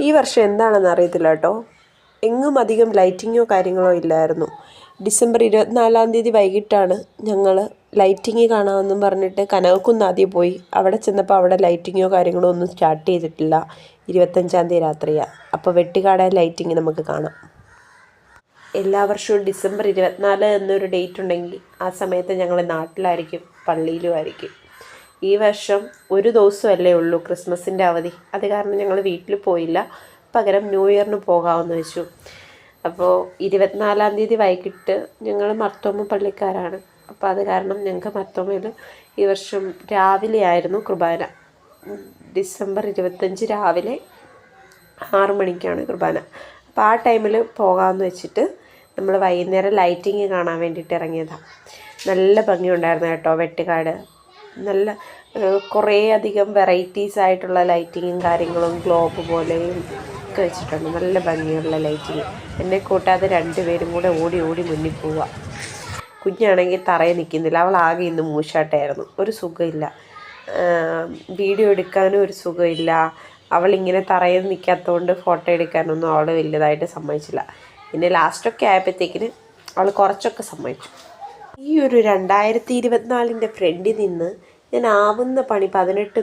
ഈ വർഷം എന്താണെന്ന് അറിയത്തില്ല കേട്ടോ. എങ്ങും അധികം ലൈറ്റിങ്ങോ കാര്യങ്ങളോ ഇല്ലായിരുന്നു. ഡിസംബർ ഇരുപത്തിനാലാം തീയതി വൈകിട്ടാണ് ഞങ്ങൾ ലൈറ്റിങ് കാണാമെന്നും പറഞ്ഞിട്ട് കനകക്കുന്ന് ആദ്യം പോയി. അവിടെ ചെന്നപ്പോൾ അവിടെ ലൈറ്റിങ്ങോ കാര്യങ്ങളോ ഒന്നും സ്റ്റാർട്ട് ചെയ്തിട്ടില്ല. ഇരുപത്തഞ്ചാം തീയതി രാത്രിയാണ് അപ്പോൾ വെട്ടിക്കാട് ലൈറ്റിങ് നമുക്ക് കാണാം. എല്ലാ വർഷവും ഡിസംബർ ഇരുപത്തിനാല് എന്നൊരു ഡേറ്റ് ഉണ്ടെങ്കിൽ ആ സമയത്ത് ഞങ്ങൾ നാട്ടിലായിരിക്കും പള്ളിയിലും ആയിരിക്കും. ഈ വർഷം ഒരു ദിവസമല്ലേ ഉള്ളൂ ക്രിസ്മസിന്റെ അവധി. അത് കാരണം ഞങ്ങൾ വീട്ടിൽ പോയില്ല. പകരം ന്യൂ ഇയറിന് പോകാമെന്ന് വെച്ചു. അപ്പോൾ ഇരുപത്തിനാലാം തീയതി വൈകിട്ട് ഞങ്ങൾ മർത്തോമ പള്ളിക്കാരാണ്. അപ്പോൾ അത് കാരണം ഞങ്ങൾക്ക് മർത്തോമയിൽ ഈ വർഷം രാവിലെ ആയിരുന്നു കുർബാന. ഡിസംബർ ഇരുപത്തഞ്ച് രാവിലെ ആറു മണിക്കാണ് കുർബാന. അപ്പോൾ ആ ടൈമിൽ പോകാമെന്ന് വെച്ചിട്ട് നമ്മൾ വൈകുന്നേരം ലൈറ്റിങ് കാണാൻ വേണ്ടിയിട്ട് ഇറങ്ങിയതാണ്. നല്ല ഭംഗിയുണ്ടായിരുന്നു കേട്ടോ വെട്ടുകാട്. നല്ല കുറേ അധികം വെറൈറ്റീസ് ആയിട്ടുള്ള ലൈറ്റിങ്ങും കാര്യങ്ങളും ഗ്ലോബ് പോലെയും ഒക്കെ വെച്ചിട്ടുണ്ട്. നല്ല ഭംഗിയുള്ള ലൈറ്റിങ് എന്നെ കൂട്ടാതെ രണ്ടുപേരും കൂടെ ഓടി ഓടി മുന്നിൽ പോവുക. കുഞ്ഞാണെങ്കിൽ തറയിൽ നിൽക്കുന്നില്ല. അവൾ ആകെ ഇന്ന് മൂശാട്ടായിരുന്നു ഒരു സുഖമില്ല. വീഡിയോ എടുക്കാനും ഒരു സുഖമില്ല. അവളിങ്ങനെ തറയിൽ നിൽക്കാത്തതുകൊണ്ട് ഫോട്ടോ എടുക്കാനൊന്നും അവൾ വലുതായിട്ട് സമ്മതിച്ചില്ല. പിന്നെ ലാസ്റ്റൊക്കെ ആയപ്പോഴത്തേക്കിന് അവൾ കുറച്ചൊക്കെ സമ്മതിച്ചു. ഈ ഒരു രണ്ടായിരത്തി ഇരുപത്തിനാലിന്റെ ഫ്രണ്ടിൽ നിന്ന് ഞാൻ ആവുന്ന പണി പതിനെട്ട്